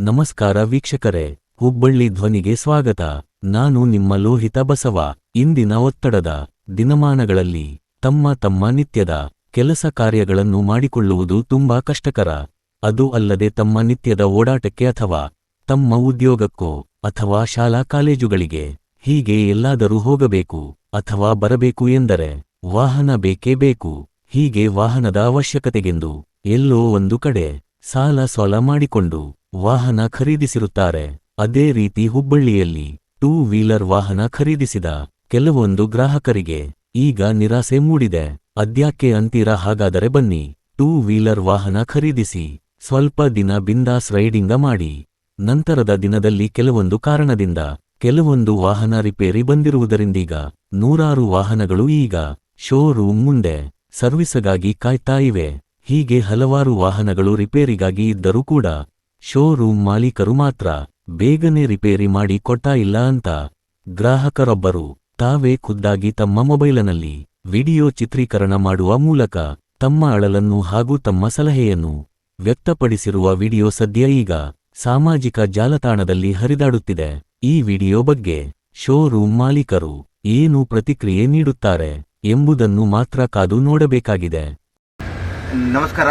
ನಮಸ್ಕಾರ ವೀಕ್ಷಕರೇ, ಹುಬ್ಬಳ್ಳಿ ಧ್ವನಿಗೆ ಸ್ವಾಗತ. ನಾನು ನಿಮ್ಮ ಲೋಹಿತ ಬಸವ. ಇಂದಿನ ಒತ್ತಡದ ದಿನಮಾನಗಳಲ್ಲಿ ತಮ್ಮ ತಮ್ಮ ನಿತ್ಯದ ಕೆಲಸ ಕಾರ್ಯಗಳನ್ನು ಮಾಡಿಕೊಳ್ಳುವುದು ತುಂಬಾ ಕಷ್ಟಕರ. ಅದು ಅಲ್ಲದೆ ತಮ್ಮ ನಿತ್ಯದ ಓಡಾಟಕ್ಕೆ ಅಥವಾ ತಮ್ಮ ಉದ್ಯೋಗಕ್ಕೋ ಅಥವಾ ಶಾಲಾ ಕಾಲೇಜುಗಳಿಗೆ ಹೀಗೆ ಎಲ್ಲಾದರೂ ಹೋಗಬೇಕು ಅಥವಾ ಬರಬೇಕು ಎಂದರೆ ವಾಹನ ಬೇಕೇ ಬೇಕು. ಹೀಗೆ ವಾಹನದ ಅವಶ್ಯಕತೆಗೆಂದು ಎಲ್ಲೋ ಒಂದು ಕಡೆ ಸಾಲ ಸೋಲ ಮಾಡಿಕೊಂಡು ವಾಹನ ಖರೀದಿಸಿರುತ್ತಾರೆ. ಅದೇ ರೀತಿ ಹುಬ್ಬಳ್ಳಿಯಲ್ಲಿ ಟೂ ವೀಲರ್ ವಾಹನ ಖರೀದಿಸಿದ ಕೆಲವೊಂದು ಗ್ರಾಹಕರಿಗೆ ಈಗ ನಿರಾಸೆ ಮೂಡಿದೆ. ಅದ್ಯಾಕೆ ಅಂತೀರಾ ಹಾಗಾದರೆ ಬನ್ನಿ, ಟೂ ವೀಲರ್ ವಾಹನ ಖರೀದಿಸಿ, ಸ್ವಲ್ಪ ದಿನ ಬಿಂದಾಸ್ ರೈಡಿಂಗ ಮಾಡಿ. ನಂತರದ ದಿನದಲ್ಲಿ ಕೆಲವೊಂದು ಕಾರಣದಿಂದ ಕೆಲವೊಂದು ವಾಹನ ರಿಪೇರಿ ಬಂದಿರುವುದರಿಂದೀಗ ನೂರಾರು ವಾಹನಗಳು ಈಗ ಶೋರೂಮ್ ಮುಂದೆ ಸರ್ವಿಸಗಾಗಿ ಕಾಯ್ತಾ ಇವೆ. ಹೀಗೆ ಹಲವಾರು ವಾಹನಗಳು ರಿಪೇರಿಗಾಗಿ ಇದ್ದರೂ ಕೂಡ ಶೋರೂಮ್ ಮಾಲೀಕರು ಮಾತ್ರ ಬೇಗನೆ ರಿಪೇರಿ ಮಾಡಿ ಕೊಟ್ಟ ಇಲ್ಲ ಅಂತ ಗ್ರಾಹಕರೊಬ್ಬರು ತಾವೇ ಖುದ್ದಾಗಿ ತಮ್ಮ ಮೊಬೈಲನಲ್ಲಿ ವಿಡಿಯೋ ಚಿತ್ರೀಕರಣ ಮಾಡುವ ಮೂಲಕ ತಮ್ಮ ಅಳಲನ್ನು ಹಾಗೂ ತಮ್ಮ ಸಲಹೆಯನ್ನು ವ್ಯಕ್ತಪಡಿಸಿರುವ ವಿಡಿಯೋ ಸದ್ಯ ಈಗ ಸಾಮಾಜಿಕ ಜಾಲತಾಣದಲ್ಲಿ ಹರಿದಾಡುತ್ತಿದೆ. ಈ ವಿಡಿಯೋ ಬಗ್ಗೆ ಶೋರೂಮ್ ಮಾಲೀಕರು ಏನು ಪ್ರತಿಕ್ರಿಯೆ ನೀಡುತ್ತಾರೆ ಎಂಬುದನ್ನು ಮಾತ್ರ ಕಾದು ನೋಡಬೇಕಾಗಿದೆ. ನಮಸ್ಕಾರ.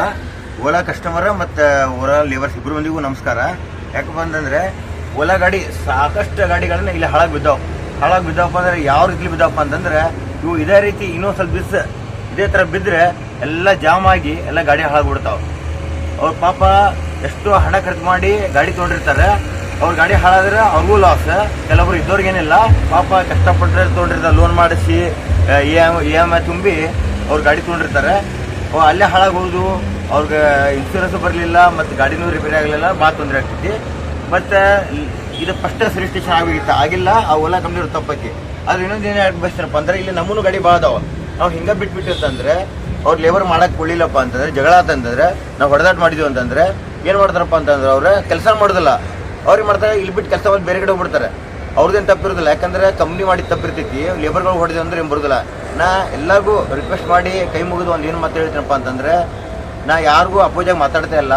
ಓಲಾ ಕಸ್ಟಮರ್ ಮತ್ತು ಓಲಾ ಲೇಬರ್ಸ್ ಇಬ್ಬರು ಮಂದಿಗೂ ನಮಸ್ಕಾರ. ಯಾಕಪ್ಪ ಅಂತಂದ್ರೆ, ಓಲಾ ಗಾಡಿ ಸಾಕಷ್ಟು ಗಾಡಿಗಳನ್ನ ಇಲ್ಲಿ ಹಾಳಾಗಿ ಬಿದ್ದಾವೆ. ಹಾಳಾಗಿ ಬಿದ್ದಾವಪ್ಪ ಅಂದ್ರೆ ಯಾವ ರೀತಿ ಬಿದ್ದಾವಪ್ಪ ಅಂತಂದ್ರೆ, ಇವು ಇದೇ ರೀತಿ ಇನ್ನೊಂದು ಸ್ವಲ್ಪ ಬಿಸ್, ಇದೇ ಥರ ಬಿದ್ದರೆ ಎಲ್ಲ ಜಾಮ್ ಆಗಿ ಎಲ್ಲ ಗಾಡಿ ಹಾಳಾಗ್ಬಿಡ್ತಾವೆ ಅವ್ರ ಪಾಪ ಎಷ್ಟು ಹಣ ಖರ್ಚು ಮಾಡಿ ಗಾಡಿ ತೊಗೊಂಡಿರ್ತಾರೆ. ಅವ್ರ ಗಾಡಿ ಹಾಳಾದ್ರೆ ಅವ್ರಿಗೂ ಲಾಸ್ ಕೆಲವರು ಇದ್ದವ್ರಿಗೇನಿಲ್ಲ ಪಾಪ ಕಷ್ಟಪಟ್ಟರೆ ತೊಗೊಂಡಿರ್ತಾರೆ ಲೋನ್ ಮಾಡಿಸಿ ಇ ಎಂ ಐ ತುಂಬಿ ಅವ್ರ ಗಾಡಿ ತೊಗೊಂಡಿರ್ತಾರೆ. ಅಲ್ಲೇ ಹಾಳಾಗೋದು, ಅವ್ರಿಗೆ ಇನ್ಶೂರೆನ್ಸ್ ಬರಲಿಲ್ಲ, ಮತ್ತು ಗಾಡಿನೂ ರಿಪೇರಿ ಆಗಲಿಲ್ಲ ಭಾಳ ತೊಂದರೆ ಆಗ್ತೈತಿ. ಮತ್ತು ಇದು ಫಸ್ಟ್ ಸರ್ವಿಸ್ ಸ್ಟೇಷನ್ ಆಗಿತ್ತು ಆಗಿಲ್ಲ, ಆ ಓಲಾ ಕಂಪ್ನಿ ತಪ್ಪೈತಿ. ಆದ್ರೆ ಇನ್ನೊಂದು ಏನು ಬಯಸ್ತಾರಪ್ಪ ಅಂದ್ರೆ, ಇಲ್ಲಿ ನಮ್ಮನ್ನು ಗಾಡಿ ಭಾಳ ಅದಾವ. ನಾವು ಹಿಂಗೆ ಬಿಟ್ಬಿಟ್ಟು ಅಂತಂದ್ರೆ ಅವ್ರು ಲೇಬರ್ ಮಾಡಕ್ಕೆ ಕೊಡಲಿಲ್ಲಪ್ಪ ಅಂತಂದ್ರೆ, ಜಗಳ ಅಂತಂದರೆ, ನಾವು ಹೊಡೆದಾಟ ಮಾಡಿದ್ವಿ ಅಂತಂದ್ರೆ, ಏನು ಮಾಡ್ತಾರಪ್ಪ ಅಂತಂದ್ರೆ ಅವ್ರು ಕೆಲಸ ಮಾಡೋದಿಲ್ಲ. ಅವ್ರಿಗೆ ಮಾಡ್ತಾರೆ, ಇಲ್ಲಿ ಬಿಟ್ಟು ಕೆಲಸ ಬಂದು ಬೇರೆ ಕಡೆ ಹೋಗ್ಬಿಡ್ತಾರೆ. ಅವ್ರದ್ದೇನು ತಪ್ಪಿರೋದಿಲ್ಲ ಯಾಕಂದ್ರೆ ಕಂಪ್ನಿ ಮಾಡಿ ತಪ್ಪಿರ್ತೈತಿ ಲೇಬರ್ಗಳು ಹೊಡೆದು ಅಂದ್ರೆ ಏನು ಬರೋದಿಲ್ಲ. ನಾ ಎಲ್ಲರಿಗೂ ರಿಕ್ವೆಸ್ಟ್ ಮಾಡಿ ಕೈ ಮುಗಿದು ಒಂದು ಏನು ಮಾತು ಹೇಳ್ತೀನಪ್ಪ ಅಂತಂದ್ರೆ, ನಾ ಯಾರಿಗೂ ಅಪೋಜಾಗಿ ಮಾತಾಡ್ತಾ ಇಲ್ಲ.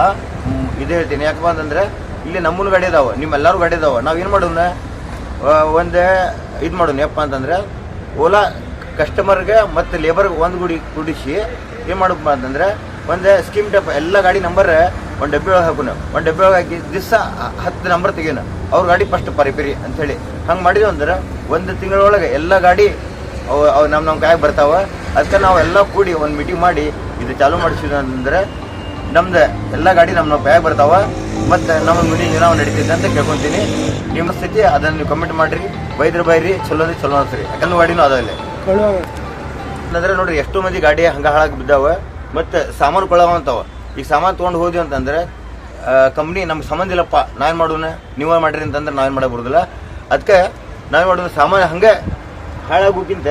ಇದು ಹೇಳ್ತೀನಿ. ಯಾಕಪ್ಪ ಅಂತಂದ್ರೆ, ಇಲ್ಲಿ ನಮ್ಮನ್ನು ಗಾಡಿ ಇದಾವೆ ನಿಮ್ಮೆಲ್ಲರೂ ಗಾಡಿ ಇದಾವೆ ನಾವು ಏನು ಮಾಡೋಣ ಒಂದು ಇದು ಮಾಡೋಣ ಯಪ್ಪ ಅಂತಂದ್ರೆ, ಓಲಾ ಕಸ್ಟಮರ್ಗೆ ಮತ್ತು ಲೇಬರ್ಗೆ ಒಂದು ಗುಡಿ ಕುಡಿಸಿ ಏನು ಮಾಡಪ್ಪ ಅಂತಂದ್ರೆ ಒಂದು ಸ್ಕೀಮ್ ಟೈಪ್ ಎಲ್ಲ ಗಾಡಿ ನಂಬರ್ ಒಂದು ಡಬ್ಬಿ ಒಳಗೆ ಹಾಕೋಣ ಒಂದು ಡಬ್ಬಿ ಒಳಗೆ ಹಾಕಿ ದಿವಸ ಹತ್ತು ನಂಬರ್ ತೆಗೀನ ಅವ್ರ ಗಾಡಿ ಫಸ್ಟ್ ಪರಿಪಿರಿ ಅಂಥೇಳಿ ಹಂಗೆ ಮಾಡಿದ್ವಿ ಅಂದ್ರೆ ಒಂದು ತಿಂಗಳೊಳಗೆ ಎಲ್ಲ ಗಾಡಿ ಅವು ಅವು ನಮ್ಮ ನಮ್ಮ ಕಾಯಾಗ ಬರ್ತಾವೆ. ಅದಕ್ಕೆ ನಾವು ಎಲ್ಲ ಕೂಡಿ ಒಂದು ಮೀಟಿಂಗ್ ಮಾಡಿ ಇದು ಚಾಲೂ ಮಾಡಿಸಿದ ಅಂದರೆ ನಮ್ದು ಎಲ್ಲ ಗಾಡಿ ನಮ್ಮ ನಮ್ಮ ಕೈಯಾಗ ಬರ್ತಾವೆ. ಮತ್ತು ನಮ್ಮ ಮೀಟಿಂಗ್ ಏನೋ ನಡೀತಿದ್ದೆ ಅಂತ ಕೇಳ್ಕೊತೀನಿ. ನಿಮ್ಮ ಸ್ಥಿತಿ ಅದನ್ನು ನೀವು ಕಮೆಂಟ್ ಮಾಡಿರಿ. ಬೈದ್ರೆ ಬೈರಿ ಚಲೋ ಅಂದ್ರೆ ಚಲೋ ಅನ್ಸ್ರಿ. ಯಾಕಂದ್ರೆ ಗಾಡಿನೂ ಅದಾವಲ್ಲಿ ಅಂದರೆ ನೋಡಿರಿ ಎಷ್ಟು ಮಂದಿ ಗಾಡಿ ಹಂಗೆ ಹಾಳಾಗಿ ಬಿದ್ದಾವ. ಮತ್ತೆ ಸಾಮಾನು ಕೊಳವಂತಾವ ಈಗ ಸಾಮಾನು ತೊಗೊಂಡು ಹೋದ್ವಿ ಅಂತಂದ್ರೆ ಕಂಪ್ನಿ ನಮ್ಗೆ ಸಂಬಂಧ ಇಲ್ಲಪ್ಪ ನಾವೇನು ಮಾಡೋಣ ನೀವೇ ಮಾಡಿರಿ ಅಂತಂದ್ರೆ ನಾವೇನು ಮಾಡಕ್ ಬರೋದಿಲ್ಲ. ಅದಕ್ಕೆ ನಾವೇನು ಮಾಡೋದು ಸಾಮಾನು ಹಂಗೆ ಹಾಳಾಗೋಕ್ಕಿಂತ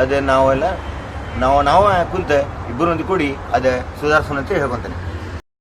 ಅದೇ ನಾವೆಲ್ಲ, ನಾವು ನಾವು ಕುಂತ, ಇಬ್ಬರು ಕೂಡಿ ಅದೇ ಸುಧಾರಿಸೋಣ ಅಂತ ಹೇಳ್ಕೊಂತಾನೆ.